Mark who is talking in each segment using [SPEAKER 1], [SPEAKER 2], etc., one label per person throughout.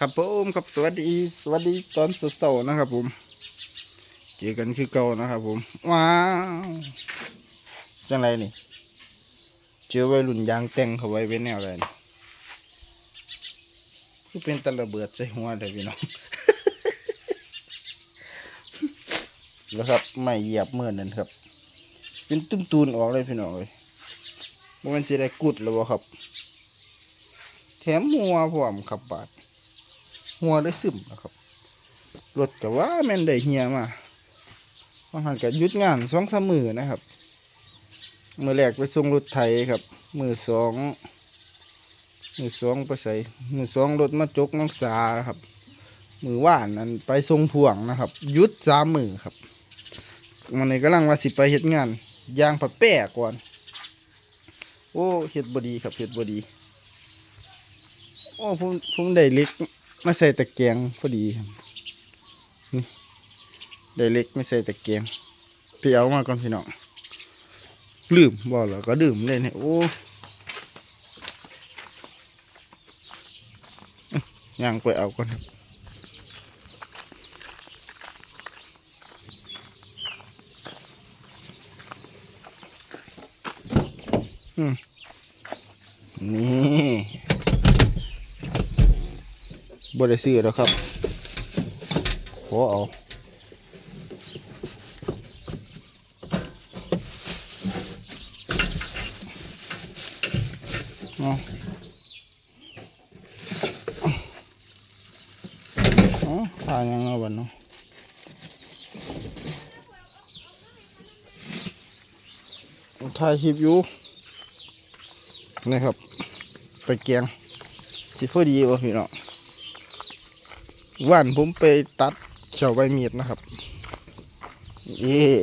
[SPEAKER 1] ครับผมครับสวัสดี สวัสดีตอนสดๆนะครับ ผม เจอกันคือเก่านะครับ ผม ว้าวจังไรนี่ เจอวัยรุ่นยางแต่งเขาไว้เป็นแนวอะไรนี่คือเป็นตะระเบิดใส่หัวเลยพี่น้องแล้วครับไม่เหยียบเมื่อนั่นครับ เป็นตุ้นตูนออกเลยพี่น้องเลยมันสิได้กุดแล้วบ่ครับ แถมหัวพร้อมครับบาด หัวได้ซึมนะครับรถก็ว่าแม่นได้เฮียมาบางหันก็ยุดงานสองสามมือนะครับ มือแรกไปส่งรถไถครับ มือสองมือสองไปใส่มือสองรถมาจกน้องสาครับ มือว่านนั้นไปส่งพวงนะครับ ยุดสามมือครับมันนี้กำลังว่าสิไปเฮ็ดงานยางผัดแป้ก่อน โอ้เฮ็ดบดีครับเฮ็ดบดี โอ้ผมผมได้เล็ก มาใส่ตะเกียงพอดีนี่ได้เล็กไม่ใส่ตะเกียงไปเอามาก่อนพี่น้องลืมบอกแล้วก็ดื่มเลยเนี่ยโอ้ย่างไปเอาก่อนครับนี่ บ่ได้ซื้อแล้วครับ ขอเอาเอาเอาทานยังเอาบันเนาะถ่ายคลิปอยู่นะครับตะเกียงสิพอดีวะพี่น้อง วันผมไปตัดเฉาใบมีดนะครับเอ๊ะ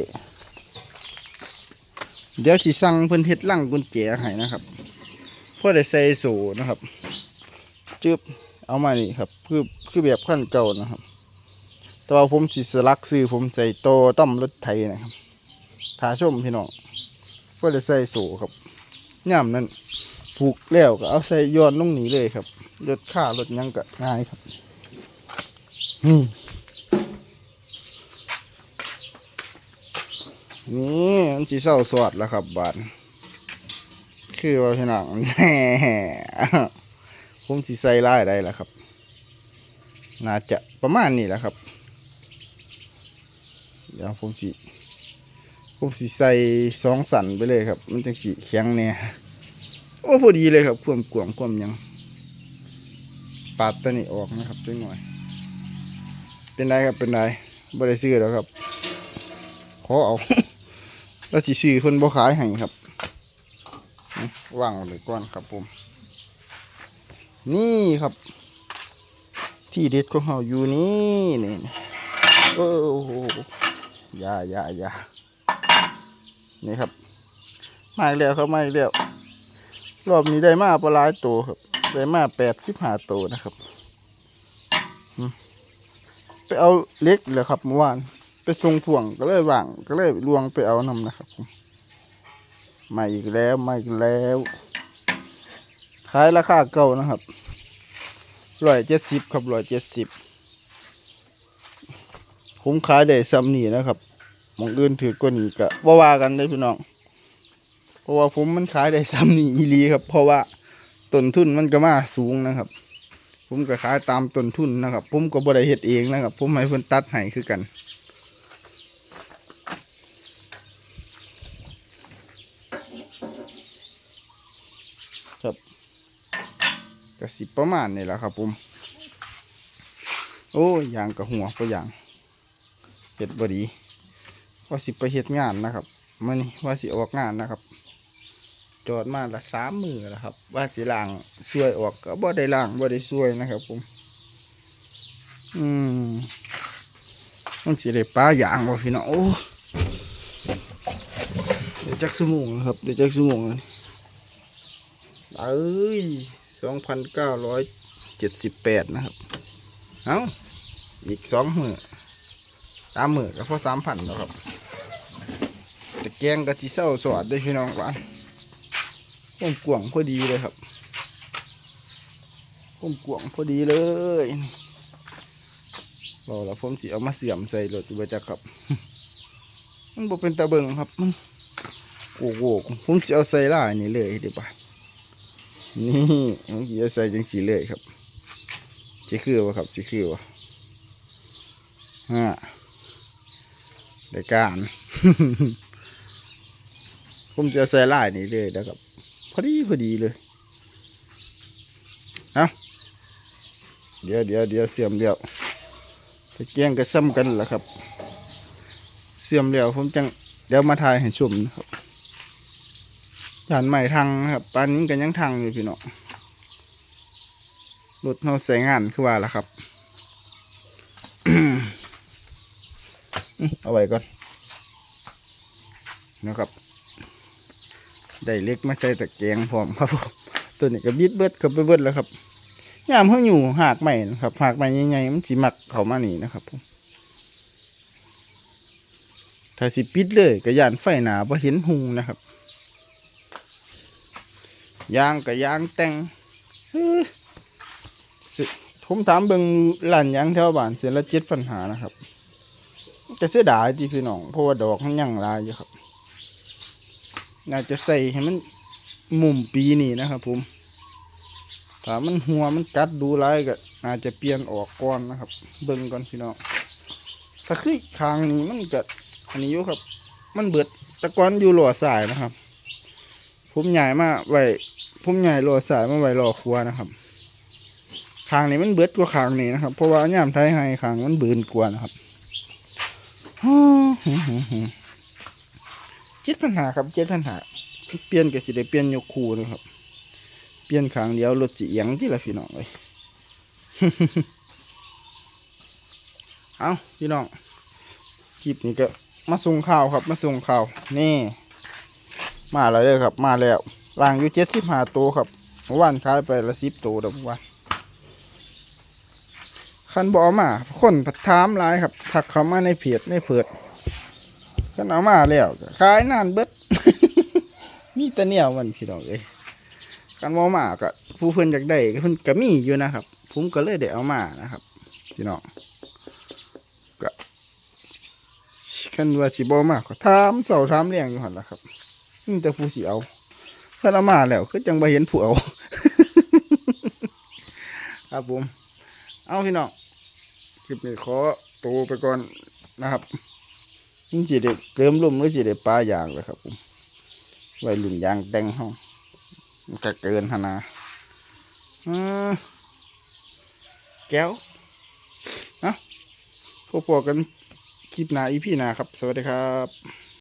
[SPEAKER 1] เดี๋ยวสิสั่งเพิ่นเฮ็ดลั่งกุญแจให้นะครับเพื่อได้ใส่โซนะครับจึบเอามานี่ครับ คือคือแบบขั้นเก่านะครับ แต่ว่าผมสิสลักซื้อผมใส่โตต้อมรถไถนะครับถ้าชมพี่น้องเพื่อได้ใส่โซครับย่ามนั้นผูกแล้วก็เอาใส่ย้อนลงหนีเลยครับรถข้ารถยังก็ง่ายครับ นี่ นี่มันจีเศร้าสวดแล้วครับบาทคือว่าพี่น้องแหม่ผมสีใส่ไล่ได้แล้วครับ น่าจะประมาณนี้แหละครับ เดี๋ยวผมสีผมสีใส่สองสันไปเลยครับ มันจะสีแข็งเนี่ยโอ้พอดีเลยครับ ความกวงความยัง ปาดตัวนี้ออกนะครับจังหน่อย เป็นไรครับเป็นไรบ่ได้ซื้อแล้วครับ ขอเอา แล้วสิซื้อเพิ่นบ่ขายให้ครับนี่วางเลยก่อนครับผม นี่ครับ ที่เด็ดของเราอยู่นี่นี่โอ้โหยายายานี่ครับ มาอีกแล้วครับมาอีกแล้วรอบนี้ได้มาปลายตัวครับ ได้มาแปดสิบห้าตัวนะครับ เอาเล็กเลยครับเมื่อวานไปส่งพ่วงก็เลยว่างก็เลยลวงไปเอานำนะครับผมมาอีกแล้วมาอีกแล้วขายราคาเก่านะครับร้อยเจ็ดสิบครับร้อยเจ็ดสิบผมขายได้ซ้ำนี่นะครับมองอื่นถือกว่านี้ก็ว่าว่ากันได้พี่น้อง เพราะว่าผมมันขายได้ซ้ำนี่อีลีครับ เพราะว่าต้นทุนมันก็มาสูงนะครับ ผมก็ขายตามต้นทุนนะครับ ผมก็บ่ได้เฮ็ดเองนะครับ ผมให้เพิ่นตัดให้คือกัน ครับก็สิบประมาณนี้แหละครับ ผม โอ้ยางกับหัวก็ยางเฮ็ดบดีว่าสิไปเฮ็ดงานนะครับมื้อนี้ว่าสิออกงานนะครับ จอดมาละสามมือแล้วครับ ว่าสิล้างช่วยออกก็บ่ได้ล้างบ่ได้ช่วยนะครับ ผม อืมมันสิได้ปลาอย่างบ่พี่น้องโอ้เดี๋ยวจักสมงนะครับเดี๋ยวจักสมงเลยเอ้ยสองพันเก้าร้อยเจ็ดสิบแปดนะครับ เอาอีกสองมือสามมือก็พอสามพันแล้วครับแต่แกงกะทิเศร้าสวัสดีพี่น้องหวาน กว้างกวางพอดีเลยครับผผมกวางพอดีเลยรอแล้วผมสิเอามาเสียมใส่รถอยู่บ่จักครับ มันบ่เป็นตะเบิงครับมันโอ้โหผมจะเอาใส่ล่ายนี่เลยเดี๋ยวป่ะนี่ผมจะเอาใส่จังสีเลยครับจะคือวะครับจะคือวะฮะได้การ ผมจะเอาใส่ล่ายนี่เลยนะครับ พอดีพอดีเลยเอาเดี๋ยวเดี๋ยวเดี๋ยวเสียมเดียวตะเกียงก็ซ้ำกันล่ะครับ เสียมเดียวผมจังเดี๋ยวมาถ่ายให้ชมนะครับจานใหม่ทางครับปานนี้กันยังทางอยู่พี่น้องรถเราใส่งานคือว่าล่ะครับเอาไว้ก่อนนะครับ ได้เล็กมาใส่ตะเกียงพร้อมครับผมตัวนี้ก็บิดเบิดกับไปเบิดแล้วครับยามเพิ่งอยู่หากใหม่นะครับหากใหม่ใหญ่ๆมันสิมักเข้ามานี่นะครับผมถ้าสิปิดเลยก็ยานไฟหนาพอเห็นหุงนะครับยางกับยางแต่งเอ้อสิผมถามเบิงร้านยางแถวบ้านเสียละเจ็ดปัญหานะครับจะเสียดายจีพี่น้องเพราะว่าดอกมันยังลายอยู่ครับ น่าจะใส่ให้มันมุมปีนี้นะครับผมถ้ามันหัวมันกัดดูร้ายก็น่าจจะเปลี่ยนออกก่อนนะครับ เบิ่งก่อนพี่น้องถ้าคือคางนี้มันก็อันนี้อยู่ครับ มันเบิดตะกอนอยู่หล่อสายนะครับ ผมใหญ่มาไว้ผมใหญ่หล่อสายมาไว้หล่อครัวนะครับคางนี้มันเบิดกว่าคางนี้นะครับ เพราะว่าย่ามไทยให้คางมันบืนกว่านะครับ เจ็ดปัญหาครับเจ็ดปัญหาเปลี่ยนก็สิได้เปลี่ยนยกคูนะครับ เปลี่ยนคางเดียวรถสิเอียงที่ละพี่น้องเลยเอาพี่น้องคลิปนี้ก็มาส่งข่าวครับมาส่งข่าวนี่ มาแล้วเด้ครับ มาแล้วล่างอยู่เจ็ดสิบห้าตัวครับเมื่อวานขายไปละสิบตัวเด้อเมื่อวานคันบอมาคนผัดถามหลายครับถักเขามาในเพจในเพิด คันเอามาแล้วขายนานเบิดมีแต่เนี่ยมันพี่น้องเอ้ยคันบเอมาก็ผู้เพิ่อนอยากได้เพิ่อนก็มีอยู่นะครับผมก็เลยได้เอามานะครับพี่น้องก็คันว่าสิบ่มากก็ถามเสาถามเลี้ยงอยู่หันละครับมีแต่ผู้สิเอาเพิ่นเอามาแล้วคือจังบ่เห็นผู้เอาครับผม เอาพี่น้องคลิปนี้ขอตัวไปก่อนนะครับ นี่สิได้เกิมลุ่มหรือสิได้ปลาอย่างเลยครับผมไว้ลุ่นยางแดงห้องมันก็เกินธนาแก้วเอ้าพบกันคลิปหน้าอีพีหน้าครับ สวัสดีครับ